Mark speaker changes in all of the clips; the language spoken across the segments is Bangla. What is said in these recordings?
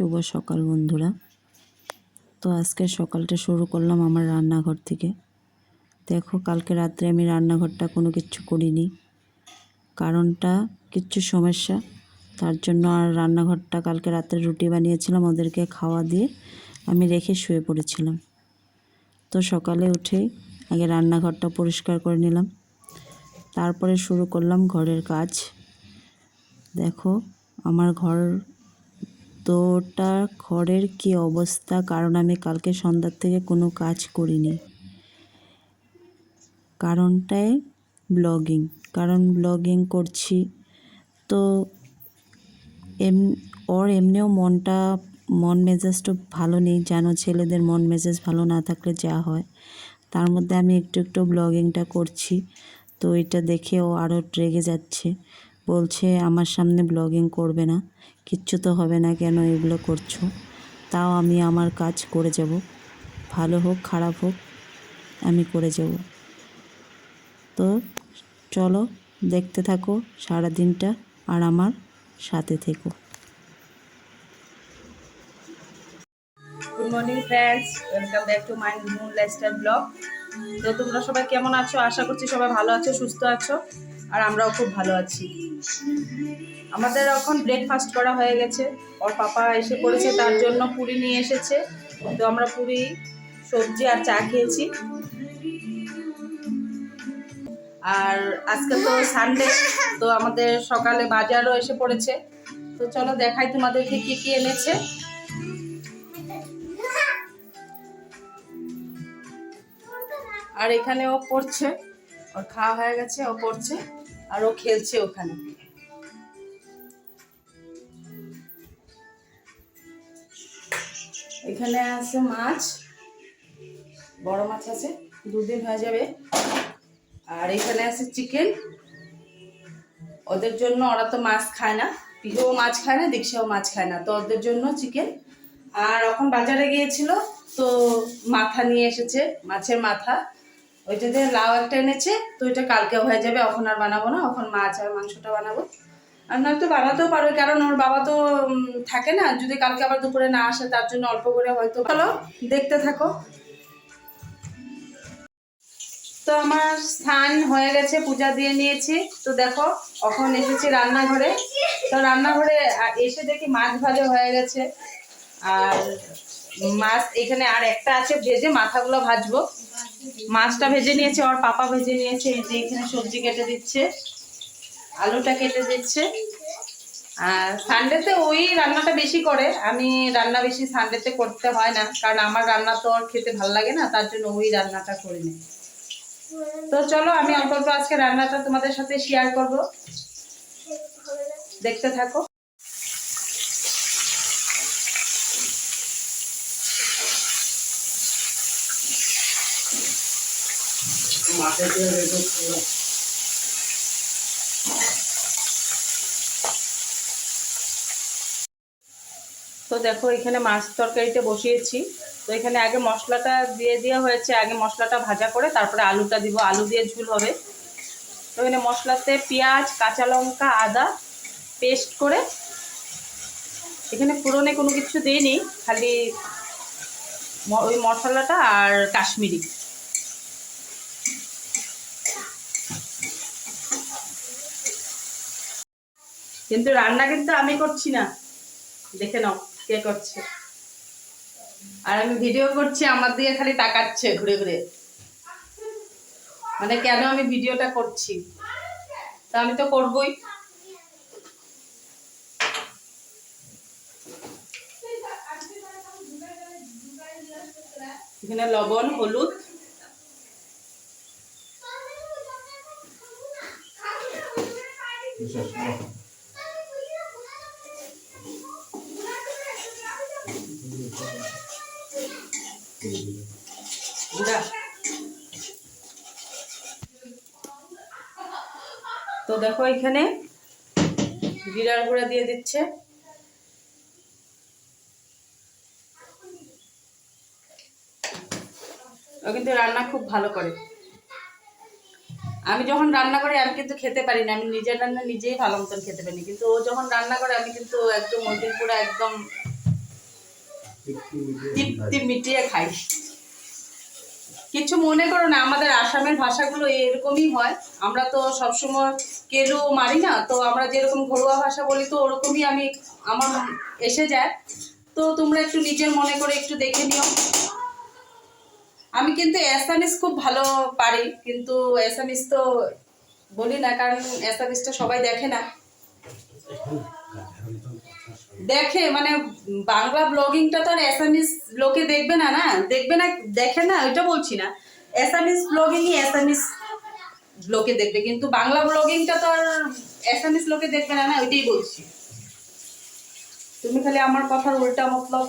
Speaker 1: শুভ সকাল, বন্ধুরা। তো আজকে সকালটা শুরু করলাম আমার রান্নাঘর থেকে। দেখো, কালকে রাত্রে আমি রান্নাঘরটা কোনো কিছু করিনি। কারণটা কিচ্ছু সমস্যা। তার জন্য আর রান্নাঘরটা কালকে রাত্রে রুটি বানিয়েছিলাম, ওদেরকে খাওয়া দিয়ে আমি রেখে শুয়ে পড়েছিলাম। তো সকালে উঠে আগে রান্নাঘরটা পরিষ্কার করে নিলাম। তারপরে শুরু করলাম ঘরের কাজ। দেখো, আমার ঘর তোটা খড়ের কি অবস্থা? কারণ আমি কালকে সন্ধ্যার থেকে কোনো কাজ করিনি। কারণটায় ব্লগিং। কারণ ব্লগিং করছি তো এম, ওর এমনিও মনটা, মন মেজাজটা ভালো নেই, জানো ছেলেদের মন মেজাজ ভালো না থাকলে যা হয়। তার মধ্যে আমি একটু একটু ব্লগিংটা করছি। তো এটা দেখে ও আরও রেগে যাচ্ছে। বলছে, আমার সামনে ব্লগিং করবে না। কিচ্ছু তো হবে না কেন এগুলো করছ? তাও আমি আমার কাজ করে যাব। ভালো হোক, খারাপ হোক, আমি করে যাব। তো চলো, দেখতে থাকো সারা দিনটা আর আমার সাথে থেকো।
Speaker 2: Good morning friends welcome back to my Moon lifestyle blog তো তোমরা সবাই কেমন আছো? আশা করছি সবাই ভালো আছো, সুস্থ আছো। আর আমরাও খুব ভালো আছি। আমাদের এখন ব্রেকফাস্ট করা হয়ে গেছে। ওর পাপা এসে পড়েছে, তার জন্য পুরি নিয়ে এসেছে। তো আমরা পুরি, সবজি আর চা খেয়েছি। আর আজকে তো সানডে তো আমাদের সকালে বাজারও এসে পড়েছে। তো চলো দেখাই তোমাদেরকে কি কি এনেছে। আর এখানে ও পড়ছে, ওর খাওয়া হয়ে গেছে, ও পড়ছে। আর ও খেলছে ওখানে। এখানে আছে মাছ, বড় মাছ আছে, দুদিন হয়ে যাবে। আর এখানে আছে চিকেন। ওদের জন্য ওরা তো মাছ খায় না। পিহুও মাছ খায় না, দীক্ষাও মাছ খায় না, তো ওদের জন্য চিকেন। আর এখন বাজারে গিয়েছিল, তো মাথা নিয়ে এসেছে, মাছের মাথা। ওইটা দিয়ে লাউ একটা এনেছে, তো ওইটা কালকেও হয়ে যাবে, এখন আর বানাবো না, এখন মাছ আর মাংসটা বানাবো। আর নয়তো বানাতেও পারো কারণ ওর বাবা তো থাকে না, যদি কালকে আবার দুপুরে না আসে, তার জন্য অল্প করে হয়তো চলো দেখতে থাকো। তো আমার স্থান হয়ে গেছে, পূজা দিয়ে নিয়েছি। তো দেখো, এখন এসেছি রান্নাঘরে। তো রান্নাঘরে এসে দেখি মাছ ভাজা হয়ে গেছে। আর মাছ, এখানে আর একটা আছে ভেজে মাথাগুলো ভাজবো। মাছটা ভেজে নিয়েছে ওর পাপা ভেজে নিয়েছে, এই যে এখানে সবজি কেটে দিচ্ছে, আলুটা কেটে দিচ্ছে। আর সানডেতে ওই রান্নাটা বেশি করে, আমি রান্না বেশি সানডেতে করতে হয় না, কারণ আমার রান্না তো আর খেতে ভালো লাগে না, তার জন্য ওই রান্নাটা করে নিই। তো চলো, আমি অল্প অল্প আজকে রান্নাটা তোমাদের সাথে শেয়ার করব। দেখতে থাকো। তো দেখো, এখানে মাছ তরকারিতে বসিয়েছি। তো এখানে আগে মশলাটা দিয়ে দেওয়া হয়েছে। আগে মশলাটা ভাজা করে তারপরে আলুটা দিব। আলু দিয়ে ঝুল হবে। তো এখানে মশলাতে পেঁয়াজ, কাঁচা লঙ্কা, আদা পেস্ট করে এখানে পুরনে কোনো কিছু দিইনি, খালি ওই মশলাটা আর কাশ্মীরি। কিন্তু রান্না কিন্তু আমি করছি না। দেখে নাও কে করছে। আর আমি ভিডিও করছি, আমার দিকে খালি তাকাচ্ছে ঘুরে ঘুরে। মানে কেন আমি ভিডিওটা করছি? তা আমি তো করবই। এখানে লবণ, হলুদ তো দেখো এখানে জিরার গুঁড়া দিয়ে দিচ্ছে। ও কিন্তু রান্না খুব ভালো করে। আমি যখন রান্না করি আমি কিন্তু খেতে পারি না। আমি নিজের রান্না নিজেই ভালো মতন খেতে পারি কিন্তু ও যখন রান্না করে আমি কিন্তু একদম ওদের পুরো একদম তৃপ্তি মিটিয়ে খাই। কিছু মনে করো না, আমাদের আসামের ভাষাগুলো এরকমই হয়। আমরা তো সবসময় কেলু মারি না, তো আমরা যেরকম ঘরোয়া ভাষা বলি তো ওরকমই আমি, আমার এসে যায়। তো তোমরা একটু নিজের মনে করে একটু দেখে নিও। আমি কিন্তু অ্যাসামিস খুব ভালো পারি, কিন্তু অ্যাসামিস তো বলি না, কারণ অ্যাসামিসটা সবাই দেখে না। দেখে মানে বাংলা ব্লগিংটা তো আর অ্যাসামিস লোকে দেখবে না না? দেখবে না, দেখে না? ওইটা বলছি না। অ্যাসামিস ব্লগিংই অ্যাসামিস লোকে দেখবে, কিন্তু বাংলা ব্লগিংটা তো আর অ্যাসামিস লোকে দেখবে না না? ওইটাই বলছি। তুমি খালি আমার কথার উল্টা মতলব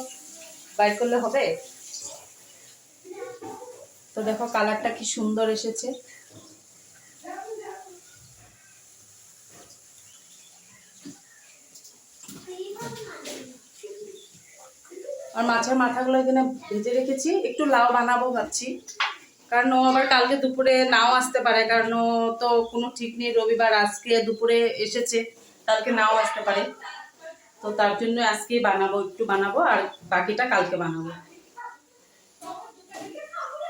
Speaker 2: বাইর করলে হবে? তো দেখো কালারটা কি সুন্দর এসেছে। আর মাছের মাথাগুলো এখানে ভেজে রেখেছি। একটু লাউ বানাবো ভাবছি। কারণ ও আবার কালকে দুপুরে নাও আসতে পারে, কারণ ও তো কোনো ঠিক নেই, রবিবার আজকে দুপুরে এসেছে, কালকে নাও আসতে পারে। তো তার জন্য আজকে বানাবো, একটু বানাবো, আর বাকিটা কালকে বানাবো।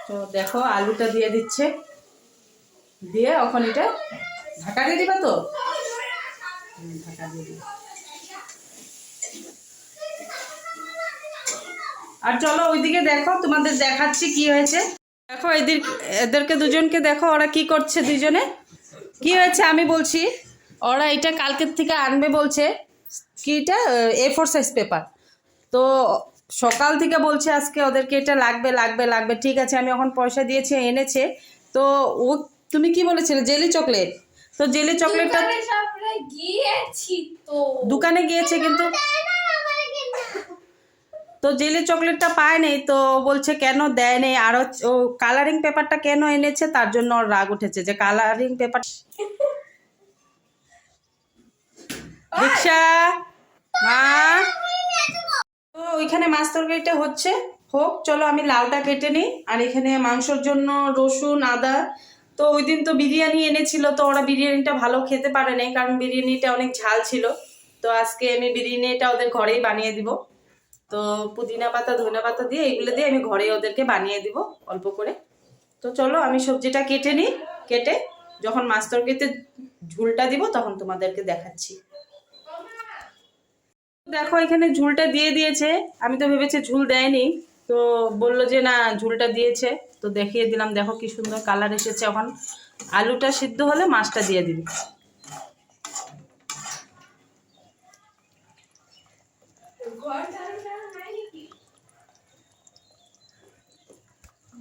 Speaker 2: তো দেখো, আলুটা দিয়ে দিচ্ছে। দিয়ে এখন এটা ঢাকা দিয়ে দিবা তো? ঢাকা দিয়ে দিবা। আর চলো ওইদিকে দেখো তোমাদের দেখাচ্ছি কি হয়েছে। দেখো এদের এদেরকে দুজনকে দেখো ওরা কি করছে দুজনে। কি হয়েছে আমি বলছি ওরা এটা কালকের থেকে আনবে বলছে কি এটা? A four size paper. তো সকাল থেকে বলছে আজকে ওদেরকে এটা লাগবে লাগবে লাগবে। ঠিক আছে আমি এখন পয়সা দিয়েছি এনেছে। তো ও তুমি কি বলেছিলে? Jelly chocolate. তো জেলি চকলেটটা
Speaker 3: দোকানে গিয়েছি তো।
Speaker 2: দোকানে গিয়েছে কিন্তু তো জেলি চকলেটটা পায় নাই, তো বলছে কেন দেয় নেই? আর ও কালারিং পেপারটা কেন এনেছে? তার জন্য ওর রাগ উঠেছে যে কালারিং পেপার রিক্সা মা! তো ওইখানে মাছ তরকারিটা হচ্ছে। হোক, চলো আমি লাউটা কেটে নিই। আর এখানে মাংসর জন্য রসুন, আদা। তো ওই দিন তো বিরিয়ানি এনেছিল, তো ওরা বিরিয়ানিটা ভালো খেতে পারে নাই, কারণ বিরিয়ানিটা অনেক ঝাল ছিল। তো আজকে আমি বিরিয়ানিটা ওদের ঘরেই বানিয়ে দিব। তো পুদিনা পাতা, ধনে পাতা দিয়ে এগুলো দিয়ে আমি ঘরে ওদেরকে বানিয়ে দিব অল্প করে। তো চলো আমি সবজিটা কেটে নিই। কেটে যখন মাছ তরকারিতে ঝুলটা দিব তখন তোমাদেরকে দেখাচ্ছি। দেখো এখানে ঝুলটা দিয়ে দিয়েছে। আমি তো ভেবেছি ঝুল দেয়নি। তো বলল যে না, ঝুলটা দিয়েছে। তো দেখিয়ে দিলাম, দেখো কি সুন্দর কালার এসেছে। এখন আলুটা সিদ্ধ হলে মাছটা দিয়ে দিবি
Speaker 3: ঝাড়ু টাড়ু নাই নাকি? বিছনা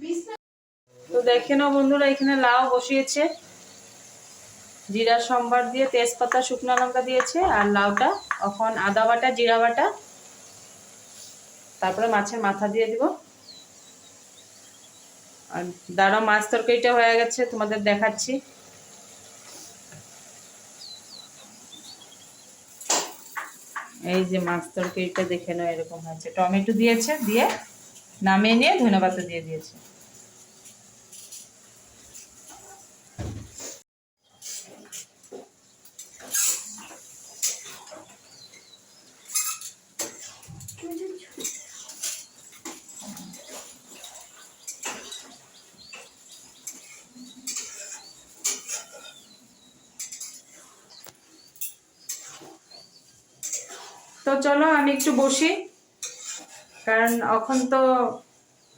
Speaker 2: তো দেখে নাও বন্ধুরা, এখানে লাউ বসিয়েছে। জিরা, সম্বার দিয়ে তেজপাতা, শুকনো লঙ্কা দিয়েছে, আর লাউটা, এখন আদা বাটা, জিরা বাটা। তারপরে মাছের মাথা দিয়ে দিব। আর দাঁড়াও, মাছ তরকারিটা হয়ে গেছে, তোমাদের দেখাচ্ছি। এই যে মাছ তরকারিটা দেখে নাও, এরকম হয়েছে। টমেটো দিয়েছে, দিয়ে নামিয়ে নিয়ে ধনেপাতা দিয়ে দিয়েছে। তো চলো আমি একটু বসি। কারণ এখন তো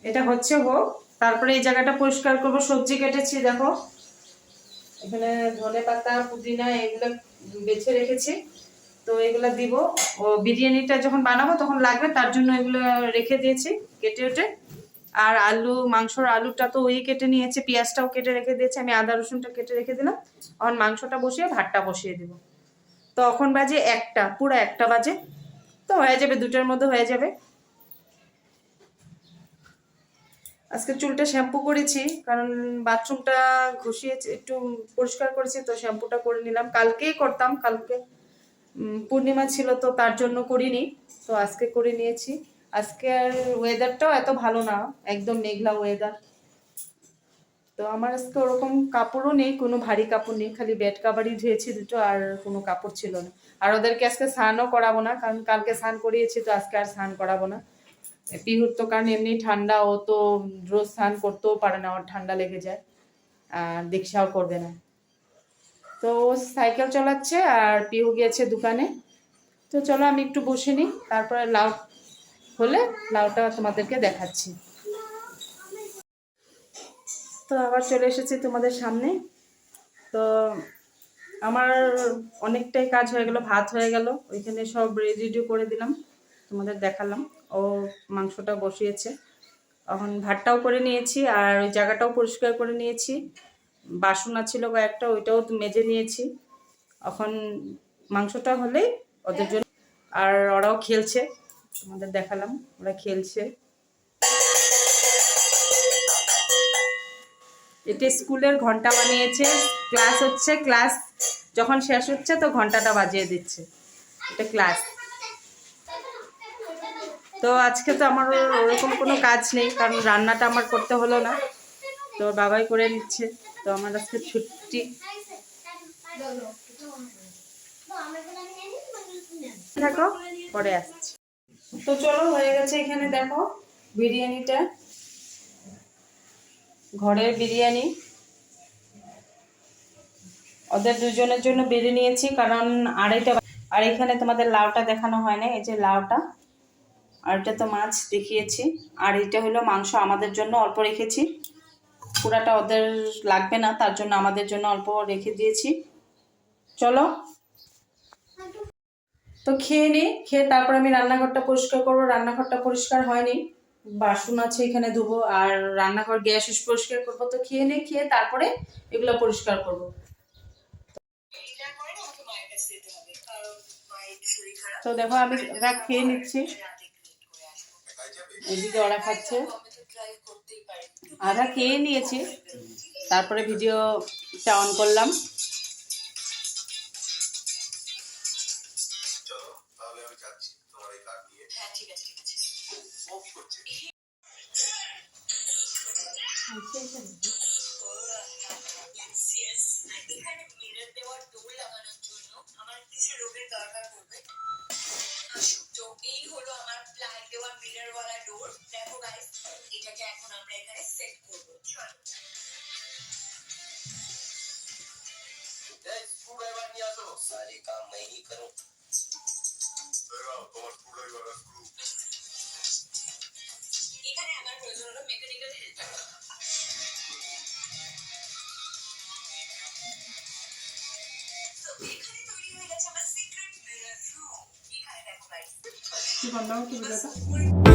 Speaker 2: এটা হচ্ছে হোক তারপরে এই জায়গাটা পরিষ্কার করব। সবজি কেটেছি, দেখো। এখানে ধনে পাতা, পুদিনা এগুলো বেছে রেখেছি। তো এগুলো দিব। ও বিরিয়ানিটা যখন বানাবো তখন লাগবে, তার জন্য এগুলো রেখে দিয়েছি কেটে উঠে। আর আলু, মাংসর আলুটা তো ওই কেটে নিয়েছে, পেঁয়াজটাও কেটে রেখে দিয়েছে। আমি আদা রসুনটা কেটে রেখে দিলাম। এখন মাংসটা বসিয়ে, ভাতটা বসিয়ে দিব। তখন বাজে একটা, পুরো একটা বাজে। তো হয়ে যাবে, দুটোর মধ্যে হয়ে যাবে। আজকে চুলটা শ্যাম্পু করেছি, কারণ বাথরুমটা ঘষিয়েছি, একটু পরিষ্কার করেছি, তো শ্যাম্পুটা করে নিলাম। কালকেই করতাম, কালকে পূর্ণিমা ছিল তো তার জন্য করিনি। তো আজকে করে নিয়েছি। আজকে আর ওয়েদারটাও এত ভালো না, একদম মেঘলা ওয়েদার তো আমার আজকে ওরকম কাপড়ও নেই, কোনো ভারী কাপড় নেই, খালি বেড কাভারই ধুয়েছি দুটো আর কোনো কাপড় ছিল না। আর ওদেরকে আজকে স্নানও করাবো না, কারণ কালকে স্নান করিয়েছি তো আজকে আর স্নান করাবো না। পিহুর তো কারণ এমনি ঠান্ডা, ও তো রোজ স্নান করতেও পারে না, ওর ঠান্ডা লেগে যায়। আর দীক্ষাও করবে না। তো সাইকেল চালাচ্ছে আর পিহু গিয়েছে দোকানে। তো চলো আমি একটু বসে নিই, তারপরে লাউ হলে লাউটা তোমাদেরকে দেখাচ্ছি। তো আবার চলে এসেছি তোমাদের সামনে। তো আমার অনেকটাই কাজ হয়ে গেল, ভাত হয়ে গেল। ওইখানে সব রেডি করে দিলাম, তোমাদের দেখালাম। ও মাংসটা বসিয়েছে। এখন ভাতটাও করে নিয়েছি আর ওই জায়গাটাও পরিষ্কার করে নিয়েছি। বাসন ছিল কয়েকটা ওইটাও মেজে নিয়েছি। এখন মাংসটা হলেই ওদের জন্য। আর ওরাও খেলছে, তোমাদের দেখালাম, ওরা খেলছে। এটা স্কুলের ঘণ্টা বানিয়েছে, ক্লাস হচ্ছে, ক্লাস যখন শেষ হচ্ছে তো ঘন্টাটা বাজিয়ে দিচ্ছে, এটা ক্লাস। তো আজকে তো আমার ওরকম কোনো কাজ নেই, কারণ রান্নাটা আমার করতে হলো না, তো বাবাই করে নিচ্ছে, তো আমার আজকে ছুটি। দেখো, পরে আসছি। তো চলো হয়ে গেছে এখানে, দেখো, বিরিয়ানিটা। ঘরের বিরিয়ানি। ওদের দুজনের জন্য বেড়ে নিয়েছি, কারণ আড়াইটা আর এখানে তোমাদের লাউটা দেখানো হয় না এই যে লাউটা। আর এটা তো মাছ দেখিয়েছি। আর এটা হলো মাংস আমাদের জন্য অল্প রেখেছি। পুরাটা ওদের লাগবে না, তার জন্য আমাদের জন্য অল্প রেখে দিয়েছি। চলো। তো খেয়ে নিই খেয়ে তারপর আমি রান্নাঘরটা পরিষ্কার করব। রান্নাঘরটা পরিষ্কার হয়নি। বাসন আছে এখানে ধুবো, আর রান্নাঘর গ্যাস উস পরিষ্কার করব, তো খেয়ে নিই খেয়ে তারপরে এগুলো পরিষ্কার করব। তো দেখো, আমি ওরা খেয়ে নিচ্ছি। এদিকে ওরা খাচ্ছে। আধা খেয়ে নিয়েছি। তারপরে ভিডিওটা অন করলাম।
Speaker 4: তো এই হলো আমার প্লাই দেওয়া মিরর ওয়ালা
Speaker 2: কি বললাম কি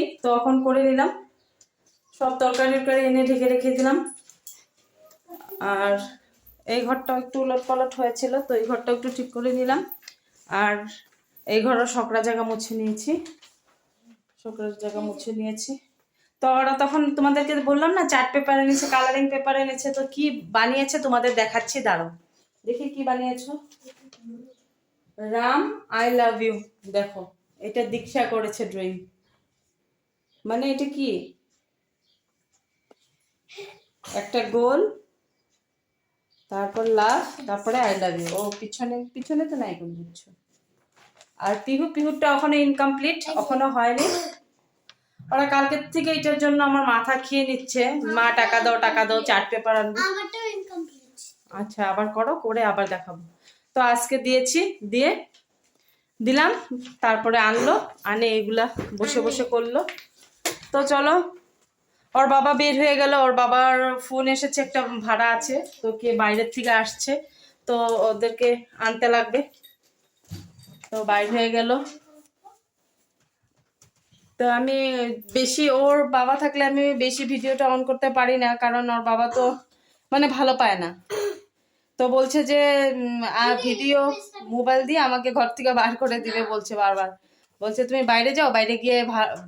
Speaker 2: নেই, তো এখন করে নিলাম। সব তরকারি টরকারি এনে ঢেকে রেখে দিলাম। আর এই ঘরটা একটু উলট পালট হয়েছিল, তো এই ঘরটা একটু ঠিক করে নিলাম। আর এই ঘরও সকরা জায়গা মুছে নিয়েছি। সকরা জায়গা মুছে নিয়েছি। তো ওরা তখন তোমাদেরকে বললাম না, চার্ট পেপার এনেছে, কালারিং পেপার এনেছে, তো কি বানিয়েছে তোমাদের দেখাচ্ছি দাঁড়ো দেখি কি বানিয়েছো। Ram, I love you. দেখো, এটা দীক্ষা করেছে ড্রয়িং। মানে এটা কি? একটা গোল তারপর লাভ তারপরে আই লাভ ইউ ও পিছনে পিছনে তো নাই কোন বুঝছ আর পিহু পিহুরটা ওখানে ইনকমপ্লিট এখনও হয়নি। ওরা কালকের থেকে এটার জন্য আমার মাথা খেয়ে নিচ্ছে। মা টাকা দাও টাকা দাও চার্ট পেপার আনব।
Speaker 3: আমারটাও ইনকমপ্লিট
Speaker 2: আচ্ছা আবার করো করে আবার দেখাবো। তো আজকে দিয়েছি দিয়ে দিলাম তারপরে আনলো আনে এগুলা বসে বসে করল। তো চলো, ওর বাবা বের হয়ে গেল, ওর বাবার ফোন এসেছে, একটা ভাড়া আছে, তো কে বাইরের থেকে আসছে, তো ওদেরকে আনতে লাগবে। তো বাইর হয়ে গেল। তো আমি বেশি, ওর বাবা থাকলে আমি বেশি ভিডিওটা অন করতে পারি না, কারণ ওর বাবা তো মানে ভালো পায় না। তো বলছে যে ভিডিও মোবাইল দিয়ে আমাকে ঘর থেকে বার করে দিবে বলছে বারবার। বলছে, তুমি বাইরে যাও, বাইরে গিয়ে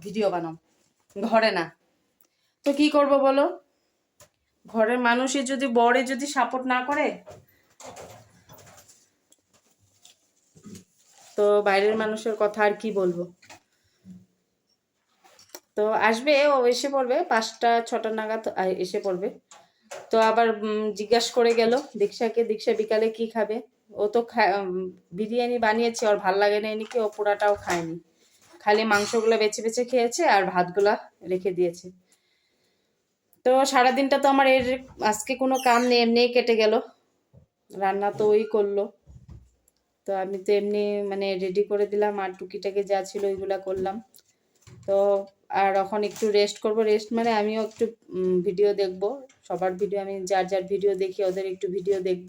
Speaker 2: ভিডিও বানাও। ঘরে না। তো কি করব বলো? ঘরের মানুষই যদি বড়ে যদি সাপোর্ট না করে, তো বাইরের মানুষের কথা আর কি বলব? তো আসবে, ও এসে পড়বে, পাঁচটা, ছটা নাগাদ এসে পড়বে। তো আবার জিজ্ঞাসা করে গেল, দীক্ষাকে, দীক্ষা বিকালে কি খাবে? ও তো বিরিয়ানি বানিয়েছে, ওর ভালো লাগে না নাকি ও পোড়াটাও খায়নি। খালি মাংসগুলো বেছে বেছে খেয়েছে আর ভাতগুলা রেখে দিয়েছে। তো সারাদিনটা তো আমার এর আজকে কোনো কাম নেই, এমনিই কেটে গেল। রান্না তো ওই করল। তো আমি তো এমনি মানে রেডি করে দিলাম আর টুকিটাকে যা ছিল ওইগুলা করলাম। তো আর এখন একটু রেস্ট করব। রেস্ট মানে আমিও একটু ভিডিও দেখব। সবার ভিডিও আমি যার যার ভিডিও দেখি ওদের একটু ভিডিও দেখব।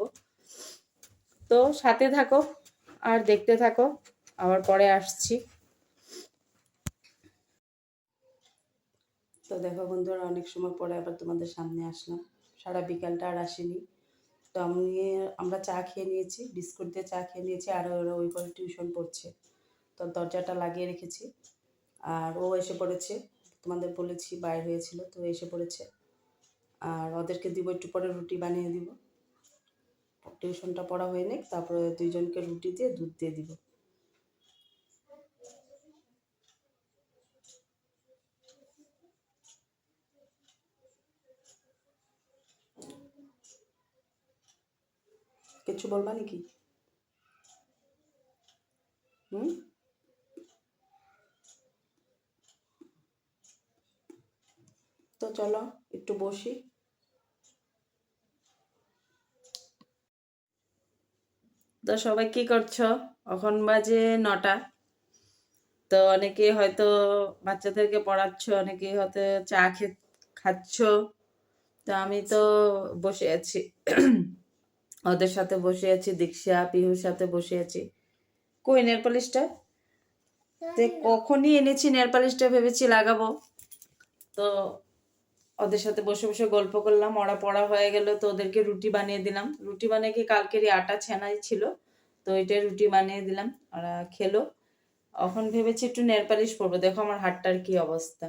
Speaker 2: তো সাথে থাকো আর দেখতে থাকো। আবার পরে আসছি। তো দেখো বন্ধুরা, অনেক সময় পরে আবার তোমাদের সামনে আসলাম। সারা বিকালটা আর আসেনি। তো আমি আমরা চা খেয়ে নিয়েছি, বিস্কুট দিয়ে চা খেয়ে নিয়েছি, আর ওরা ওই করে টিউশন পড়ছে। তো দরজাটা লাগিয়ে রেখেছি। আর ও এসে পড়েছে, তোমাদের বলেছি বাইরে হয়েছিল, তো এসে পড়েছে। আর ওদেরকে দিব, একটু পরে রুটি বানিয়ে দিব। টিউশনটা পড়া হয়ে নিক তারপরে দুইজনকে রুটি দিয়ে দুধ দিয়ে দিব। কিছু বলবা নাকি? হুম? তো চলো, একটু বসি। তো সবাই কি করছ? এখন বাজে নটা। তো অনেকে হয়তো বাচ্চাদেরকে পড়াচ্ছ অনেকে হয়তো চা খে, খাচ্ছ। তো আমি তো বসে আছি। ওদের সাথে বসে আছি দীক্ষা পিহুর সাথে বসে আছি। কই নেল পালিশটা তো কখনই এনেছি নেল পালিশটা ভেবেছি লাগাবো। তো ওদের সাথে বসে বসে গল্প করলাম ওরা পড়া হয়ে গেল তো ওদেরকে রুটি বানিয়ে দিলাম। রুটি বানিয়ে কি কালকেরই আটা ছেনাই ছিল তো এটা রুটি বানিয়ে দিলাম ওরা খেলো। এখন ভেবেছি একটু নেল পালিশ পরবো দেখো আমার হাতটার কি অবস্থা।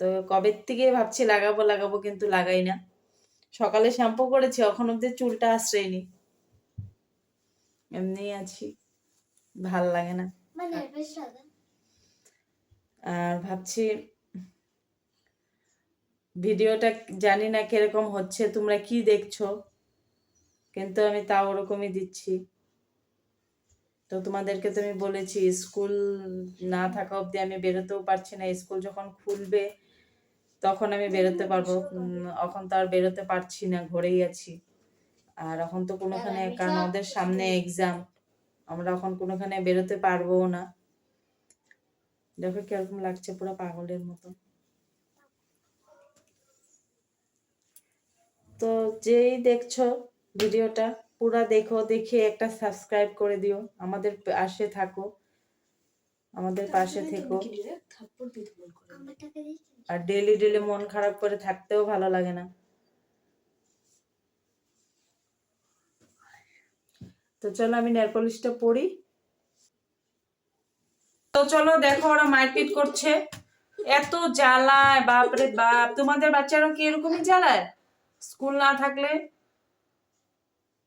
Speaker 2: তো কবের থেকে ভাবছি লাগাবো লাগাবো কিন্তু লাগাই না। সকালে শ্যাম্পু করেছি এখন অব্দি চুলটা আশ্রয়নি। এমনিই আছি ভালো লাগে না। আর ভাবছি ভিডিওটা জানি না কীরকম হচ্ছে তোমরা কি দেখছ? কিন্তু আমি তা ওরকমই দিচ্ছি। তো তোমাদেরকে তো আমি বলেছি স্কুল না থাকা অবধি আমি বেরোতেও পারছি না স্কুল যখন খুলবে তখন আমি বেরোতে পারব। উম, এখন তো আর বেরোতে পারছি না ঘরেই আছি। আর এখন তো কোনোখানে কারণ ওদের সামনে এক্সাম আমরা এখন কোনোখানে বেরোতে পারব না। দেখো কীরকম লাগছে পুরো পাগলের মতো। তো যেই দেখছ ভিডিওটা পুরা দেখো দেখে একটা সাবস্ক্রাইব করে দিও। আমাদের পাশে থাকো। আমাদের পাশে থেকো। আর ডেলি ডেলি মন খারাপ করে থাকতেও ভালো লাগে না। তো চলো আমি নেল পলিশটা পরি। তো চলো দেখো ওরা মারপিট করছে। এত জ্বালায়, বাপরে বাপ। তোমাদের বাচ্চারা কি এরকমই জ্বালায়? স্কুল না থাকলে?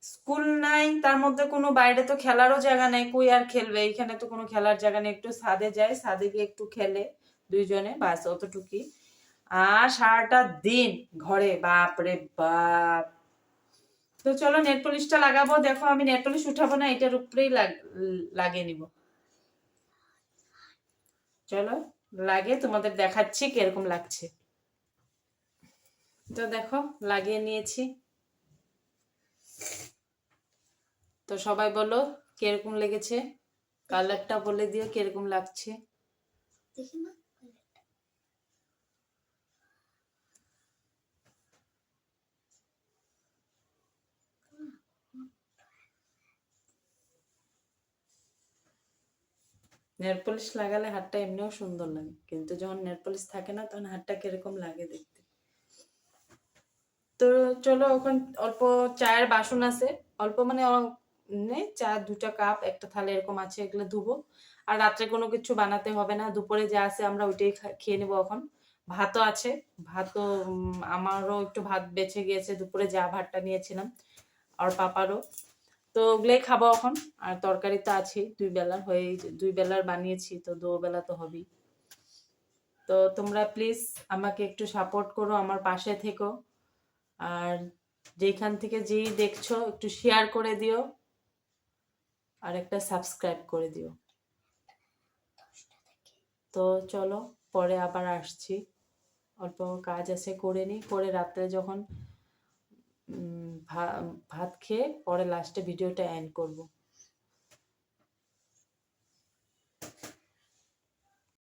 Speaker 2: স্কুল নাই, তার মধ্যে কোনো বাইরে তো খেলারও জায়গা নেই। কই আর খেলবে? এখানে তো কোনো খেলার জায়গা নেই। একটু ছাদে যায়, ছাদে গিয়ে একটু খেলে। দুইজনে, বাস অতটুকুই। আর সারাটা দিন ঘরে, বাপ রে বাপ। তো চলো নেট পলিশটা লাগাবো, দেখো আমি নেট পলিশ উঠাবো না, এটার উপরেই লাগ- লাগিয়ে নিব। চলো লাগে তোমাদের দেখাচ্ছি কীরকম লাগছে। তো দেখো, লাগিয়ে নিয়েছি। তো সবাই বলো, কীরকম লেগেছে? কালারটা বলে দিও, কীরকম লাগছে?
Speaker 3: দেখি না
Speaker 2: নেল পলিশ লাগালে হাতটা এমনিও সুন্দর লাগে। কিন্তু যখন নেল পলিশ থাকে না, তখন হাতটা কীরকম লাগে দেখতে? তো চলো ওখান অল্প চায়ের বাসন আছে। অল্প মানে নে চা দুটা কাপ, একটা থালে এরকম আছে, এগুলো ধুবো। আর রাত্রে কোনো কিছু বানাতে হবে না। দুপুরে যা আছে আমরা ওইটাই খেয়ে নেব এখন। ভাতও আছে। ভাতও আমারও একটু ভাত বেঁচে গিয়েছে। দুপুরে যা ভাতটা নিয়েছিলাম, আর পাপারও। তো ওগুলোই খাব এখন। আর তরকারি তো আছেই, দুই বেলার হয়ে, দুই বেলার বানিয়েছি, তো দু বেলা তো হবেই। তো তোমরা প্লিজ আমাকে একটু সাপোর্ট করো আমার পাশে থেকো। আর যেখান থেকে যেই দেখছ, একটু শেয়ার করে দিও। আর একটা সাবস্ক্রাইব করে দিও। তো চলো, পরে আবার আসছি। অল্প কাজ আছে, করে নিই। করে রাত্রে যখন ভাত খেয়ে পরে লাস্টে ভিডিওটা এন্ড করব।